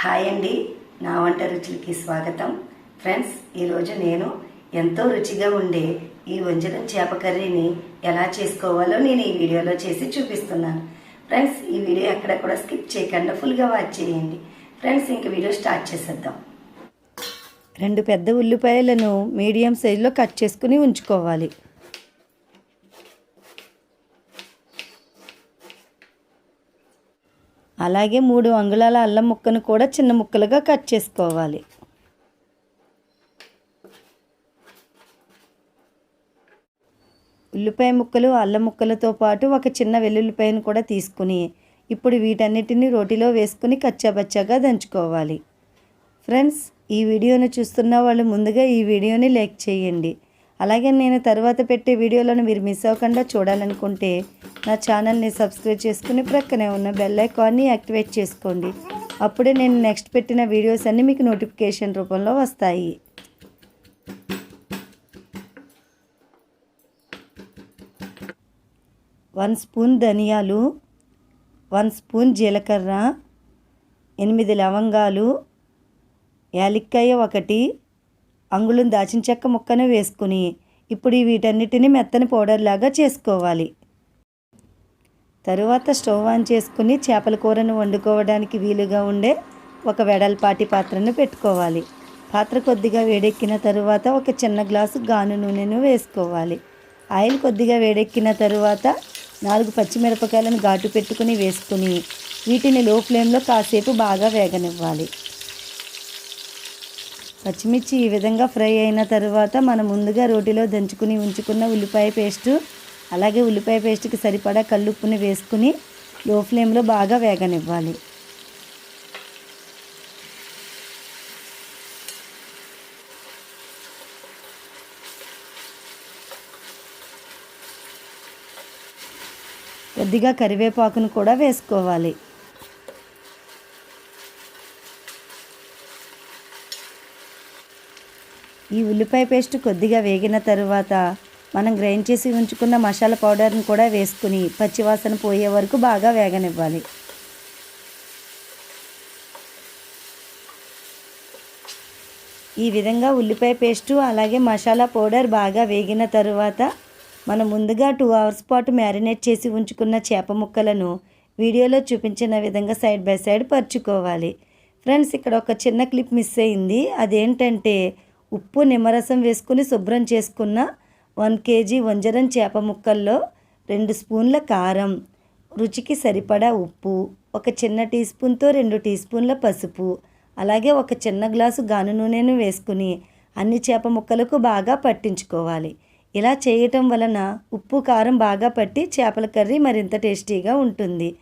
Hi అండి. నా వంట రుచులకి స్వాగతం. ఫ్రెండ్స్ ఈరోజు నేను ఎంతో రుచిగా ఉండే ఈ వంజనం చేప కర్రీని ఎలా చేసుకోవాలో నేను ఈ వీడియోలో చేసి చూపిస్తున్నాను. ఫ్రెండ్స్ ఈ వీడియో ఎక్కడ కూడా స్కిప్ చేయకుండా ఫుల్గా వాచ్ చేయండి. ఫ్రెండ్స్ ఇంక వీడియో స్టార్ట్ చేసేద్దాం. రెండు పెద్ద ఉల్లిపాయలను మీడియం సైజులో కట్ చేసుకుని ఉంచుకోవాలి. అలాగే మూడు అంగుళాల అల్లం ముక్కను కూడా చిన్న ముక్కలుగా కట్ చేసుకోవాలి. ఉల్లిపాయ ముక్కలు అల్లం ముక్కలతో పాటు ఒక చిన్న వెల్లుల్లిపాయను కూడా తీసుకుని ఇప్పుడు వీటన్నిటిని రోటిలో వేసుకుని కచ్చాబచ్చాగా దంచుకోవాలి. ఫ్రెండ్స్ ఈ వీడియోను చూస్తున్న వాళ్ళు ముందుగా ఈ వీడియోని లైక్ చేయండి. అలాగే నేను తర్వాత పెట్టే వీడియోలను మీరు మిస్ అవ్వకుండా చూడాలనుకుంటే నా ఛానల్ని సబ్స్క్రైబ్ చేసుకుని ప్రక్కనే ఉన్న బెల్ ఐకాన్ని యాక్టివేట్ చేసుకోండి. అప్పుడే నేను నెక్స్ట్ పెట్టిన వీడియోస్ అన్నీ మీకు నోటిఫికేషన్ రూపంలో వస్తాయి. వన్ స్పూన్ ధనియాలు వన్ స్పూన్ జీలకర్ర ఎనిమిది లవంగాలు యాలక్కాయ ఒకటి అంగుళం దాచిన చెక్క ముక్కను వేసుకుని ఇప్పుడు వీటన్నిటిని మెత్తని పౌడర్ లాగా చేసుకోవాలి. తరువాత స్టవ్ ఆన్ చేసుకుని చేపల కూరను వండుకోవడానికి వీలుగా ఉండే ఒక వెడల్పాటి పాత్రను పెట్టుకోవాలి. పాత్ర కొద్దిగా వేడెక్కిన తరువాత ఒక చిన్న గ్లాసు గాను నూనెను వేసుకోవాలి. ఆయిల్ కొద్దిగా వేడెక్కిన తరువాత నాలుగు పచ్చిమిరపకాయలను ఘాటు పెట్టుకుని వేసుకుని వీటిని లో ఫ్లేమ్లో కాసేపు బాగా వేగనివ్వాలి. పచ్చిమిర్చి ఈ విధంగా ఫ్రై అయిన తర్వాత మనం ముందుగా రోటిలో దంచుకుని ఉంచుకున్న ఉల్లిపాయ పేస్టు అలాగే ఉల్లిపాయ పేస్ట్కి సరిపడా కల్లుప్పుని వేసుకుని లో ఫ్లేమ్లో బాగా వేగనివ్వాలి. కొద్దిగా కరివేపాకును కూడా వేసుకోవాలి. ఈ ఉల్లిపాయ పేస్ట్ కొద్దిగా వేగిన తరువాత మనం గ్రైండ్ చేసి ఉంచుకున్న మసాలా పౌడర్ని కూడా వేసుకుని పచ్చివాసన పోయే వరకు బాగా వేగనివ్వాలి. ఈ విధంగా ఉల్లిపాయ పేస్టు అలాగే మసాలా పౌడర్ బాగా వేగిన తరువాత మనం ముందుగా టూ అవర్స్ పాటు మ్యారినేట్ చేసి ఉంచుకున్న చేప ముక్కలను వీడియోలో చూపించిన విధంగా సైడ్ బై సైడ్ పరుచుకోవాలి. ఫ్రెండ్స్ ఇక్కడ ఒక చిన్న క్లిప్ మిస్ అయింది. అదేంటంటే ఉప్పు నిమ్మరసం వేసుకుని శుభ్రం చేసుకున్న వన్ కేజీ వంజరం చేప ముక్కల్లో రెండు స్పూన్ల కారం రుచికి సరిపడా ఉప్పు ఒక చిన్న టీ స్పూన్తో రెండు టీ స్పూన్ల పసుపు అలాగే ఒక చిన్న గ్లాసు గాను నూనెను వేసుకుని అన్ని చేప ముక్కలకు బాగా పట్టించుకోవాలి. ఇలా చేయటం వలన ఉప్పు కారం బాగా పట్టి చేపల కర్రీ మరింత టేస్టీగా ఉంటుంది.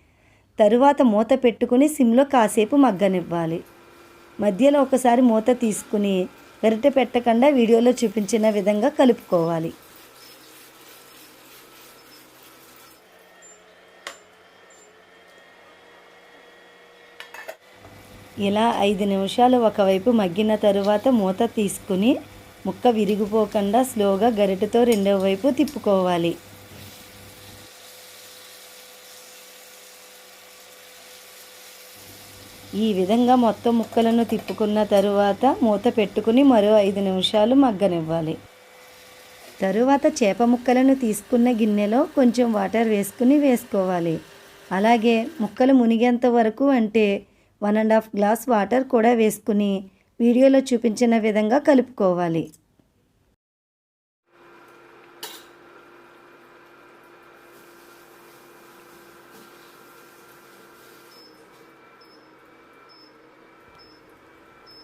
తరువాత మూత పెట్టుకుని సిమ్లో కాసేపు మగ్గనివ్వాలి. మధ్యలో ఒకసారి మూత తీసుకుని గరిటె పెట్టకుండా వీడియోలో చూపించిన విధంగా కలుపుకోవాలి. ఇలా ఐదు నిమిషాలు ఒకవైపు మగ్గిన తరువాత మూత తీసుకుని ముక్క విరిగిపోకుండా స్లోగా గరిటెతో రెండవ వైపు తిప్పుకోవాలి. ఈ విధంగా మొత్తం ముక్కలను తిప్పుకున్న తరువాత మూత పెట్టుకుని మరో ఐదు నిమిషాలు మగ్గనివ్వాలి. తరువాత చేప ముక్కలను తీసుకున్న గిన్నెలో కొంచెం వాటర్ వేసుకుని వేసుకోవాలి. అలాగే ముక్కలు మునిగేంత వరకు అంటే one and half glass water కూడా వేసుకుని వీడియోలో చూపించిన విధంగా కలుపుకోవాలి.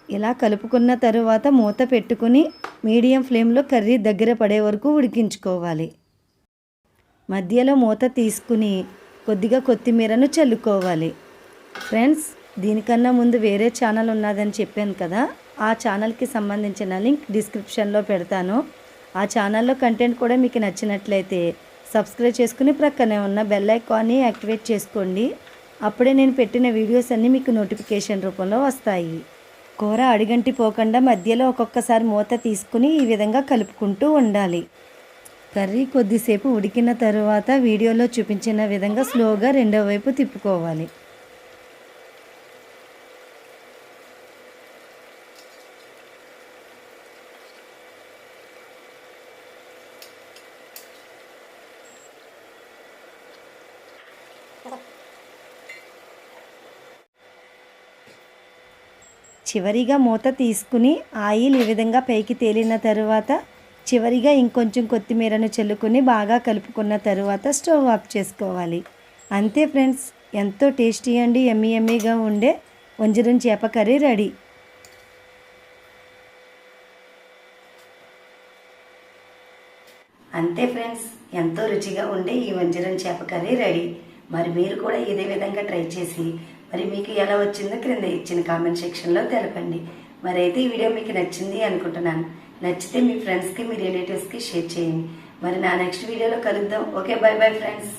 ఇలా కలుపుకున్న తరువాత మూత పెట్టుకుని మీడియం ఫ్లేమ్లో కర్రీ దగ్గర పడే వరకు ఉడికించుకోవాలి. మధ్యలో మూత తీసుకుని కొద్దిగా కొత్తిమీరను చల్లుకోవాలి. ఫ్రెండ్స్ దీనికన్నా ముందు వేరే ఛానల్ ఉన్నదని చెప్పాను కదా ఆ ఛానల్కి సంబంధించిన లింక్ డిస్క్రిప్షన్లో పెడతాను. ఆ ఛానల్లో కంటెంట్ కూడా మీకు నచ్చినట్లయితే సబ్స్క్రైబ్ చేసుకుని ప్రక్కనే ఉన్న బెల్ ఐకాన్ని యాక్టివేట్ చేసుకోండి. అప్పుడే నేను పెట్టిన వీడియోస్ అన్నీ మీకు నోటిఫికేషన్ రూపంలో వస్తాయి. కూర అడుగంటి పోకుండా మధ్యలో ఒక్కొక్కసారి మూత తీసుకుని ఈ విధంగా కలుపుకుంటూ ఉండాలి. కర్రీ కొద్దిసేపు ఉడికిన తరువాత వీడియోలో చూపించిన విధంగా స్లోగా రెండో వైపు తిప్పుకోవాలి. Thank చివరిగా మూత తీసుకుని ఆయిల్ ఈ విధంగా పైకి తేలిన తరువాత చివరిగా ఇంకొంచెం కొత్తిమీరను చల్లుకుని బాగా కలుపుకున్న తరువాత స్టవ్ ఆఫ్ చేసుకోవాలి. అంతే ఫ్రెండ్స్ ఎంతో టేస్టీ అండి ఎమ్మీ ఎమ్మీగా ఉండే వంజరం చేప కర్రీ రెడీ. అంతే ఫ్రెండ్స్ ఎంతో రుచిగా ఉండే ఈ వంజరం చేప కర్రీ రెడీ. మరి మీరు కూడా ఇదే విధంగా ట్రై చేసి మరి మీకు ఎలా వచ్చిందో క్రింద ఇచ్చిన కామెంట్ సెక్షన్లో తెలపండి. మరి అయితే ఈ వీడియో మీకు నచ్చింది అనుకుంటున్నాను. నచ్చితే మీ ఫ్రెండ్స్కి మీ రిలేటివ్స్కి షేర్ చేయండి. మరి నా నెక్స్ట్ వీడియోలో కలుద్దాం. Okay by bye friends